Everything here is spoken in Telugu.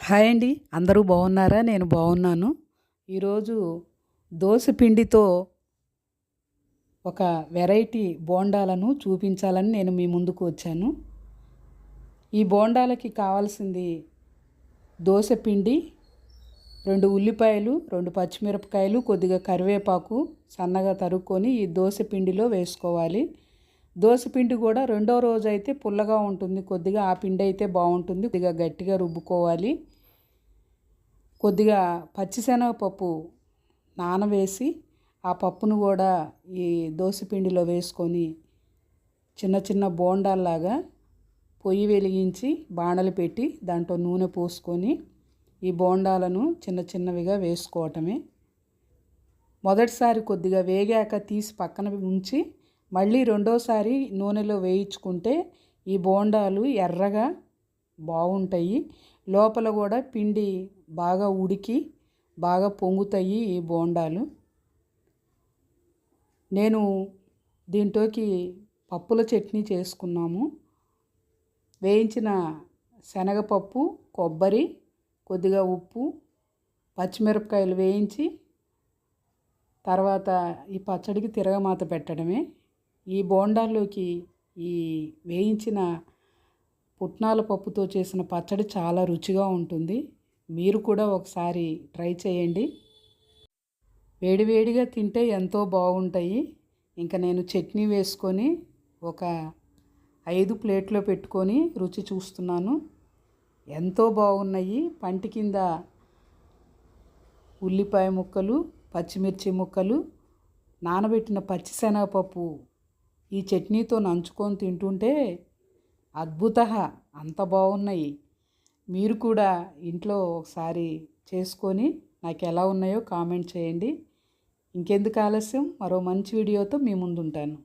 హాయ్ అండి. అందరూ బాగున్నారా? నేను బాగున్నాను. ఈరోజు దోశ పిండితో ఒక వెరైటీ బోండాలను చూపించాలని నేను మీ ముందుకు వచ్చాను. ఈ బోండాలకి కావాల్సింది దోశ పిండి రెండు ఉల్లిపాయలు రెండు పచ్చిమిరపకాయలు కొద్దిగా కరివేపాకు సన్నగా తరుక్కొని ఈ దోశ పిండిలో వేసుకోవాలి. దోశ పిండి కూడా రెండో రోజు అయితే పుల్లగా ఉంటుంది. కొద్దిగా ఆ పిండి అయితే బాగుంటుంది. కొద్దిగా గట్టిగా రుబ్బుకోవాలి. కొద్దిగా పచ్చిశనగపప్పు నానవేసి ఆ పప్పును కూడా ఈ దోశ పిండిలో వేసుకొని చిన్న చిన్న బోండాల్లాగా పొయ్యి వెలిగించి బాణలు పెట్టి దాంట్లో నూనె పోసుకొని ఈ బోండాలను చిన్న చిన్నవిగా వేసుకోవటమే. మొదటిసారి కొద్దిగా వేగాక తీసి పక్కన ఉంచి మళ్ళీ రెండోసారి నూనెలో వేయించుకుంటే ఈ బోండాలు ఎర్రగా బాగుంటాయి. లోపల కూడా పిండి బాగా ఉడికి బాగా పొంగుతాయి ఈ బోండాలు. నేను దీంట్లోకి పప్పుల చట్నీ చేసుకున్నాము. వేయించిన శనగపప్పు కొబ్బరి కొద్దిగా ఉప్పు పచ్చిమిరపకాయలు వేయించి తర్వాత ఈ పచ్చడికి తిరగమాత పెట్టడమే. ఈ బోండాల్లోకి ఈ వేయించిన పుట్నాల పప్పుతో చేసిన పచ్చడి చాలా రుచిగా ఉంటుంది. మీరు కూడా ఒకసారి ట్రై చేయండి. వేడివేడిగా తింటే ఎంతో బాగుంటాయి. ఇంకా నేను చట్నీ వేసుకొని ఒక ఐదు ప్లేట్లో పెట్టుకొని రుచి చూస్తున్నాను. ఎంతో బాగున్నాయి. పంటి కింద ఉల్లిపాయ ముక్కలు పచ్చిమిర్చి ముక్కలు నానబెట్టిన పచ్చిశనగపప్పు ఈ చట్నీతో నంచుకొని తింటుంటే అద్భుత అంత బాగున్నాయి. మీరు కూడా ఇంట్లో ఒకసారి చేసుకొని నాకు ఎలా ఉన్నాయో కామెంట్ చేయండి. ఇంకెందుకు ఆలస్యం? మరో మంచి వీడియోతో మీ ముందుంటాను.